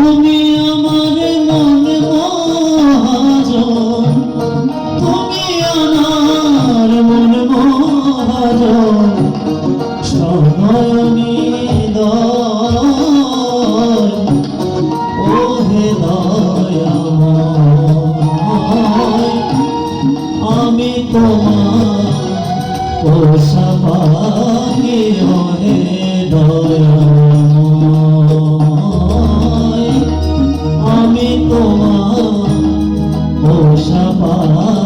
তুমি আমার মন মহাজন তুমি আমার মন মহাজন দয়াময় আমি তোমার পোষা পাখি। পোষা পাখি